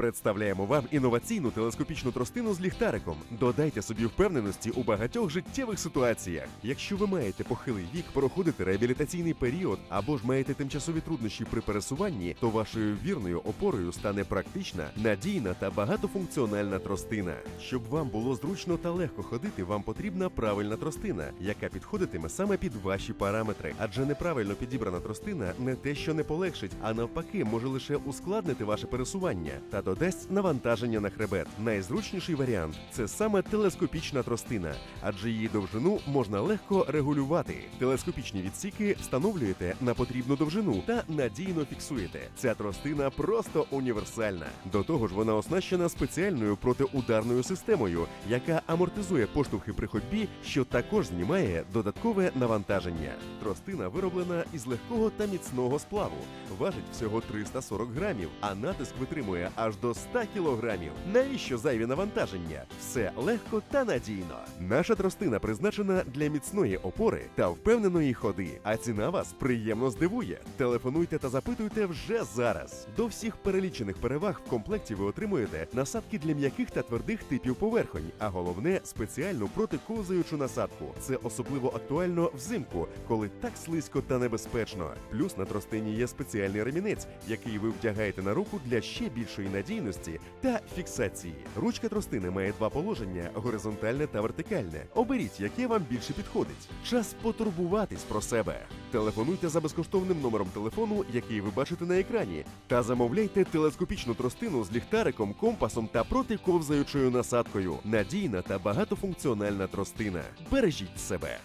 Представляємо вам інноваційну телескопічну тростину з ліхтариком. Додайте собі впевненості у багатьох життєвих ситуаціях. Якщо ви маєте похилий вік, проходите реабілітаційний період або ж маєте тимчасові труднощі при пересуванні, то вашою вірною опорою стане практична, надійна та багатофункціональна тростина. Щоб вам було зручно та легко ходити, вам потрібна правильна тростина, яка підходитиме саме під ваші параметри. Адже неправильно підібрана тростина не те, що не полегшить, а навпаки, може лише ускладнити ваше пересування та додасть навантаження на хребет. Найзручніший варіант це саме телескопічна тростина, адже її довжину можна легко регулювати. Телескопічні відсіки встановлюєте на потрібну довжину та надійно фіксуєте. Ця тростина просто універсальна. До того ж, вона оснащена спеціальною протиударною системою, яка амортизує поштовхи при ходьбі, що також знімає додаткове навантаження. Тростина вироблена із легкого та міцного сплаву, важить всього 340 грамів, а натиск витримує аж до 100 кілограмів. Навіщо зайві навантаження? Все легко та надійно. Наша тростина призначена для міцної опори та впевненої ходи, а ціна вас приємно здивує. Телефонуйте та запитуйте вже зараз. До всіх перелічених переваг в комплекті ви отримуєте насадки для м'яких та твердих типів поверхонь, а головне спеціальну протиковзаючу насадку. Це особливо актуально взимку, коли так слизько та небезпечно. Плюс на тростині є спеціальний ремінець, який ви вдягаєте на руку для ще більшої надійності та фіксації. Ручка тростини має два положення: горизонтальне та вертикальне. Оберіть, яке вам більше підходить. Час потурбуватись про себе. Телефонуйте за безкоштовним номером телефону, який ви бачите на екрані, та замовляйте телескопічну тростину з ліхтариком, компасом та протиковзаючою насадкою. Надійна та багатофункціональна тростина. Бережіть себе.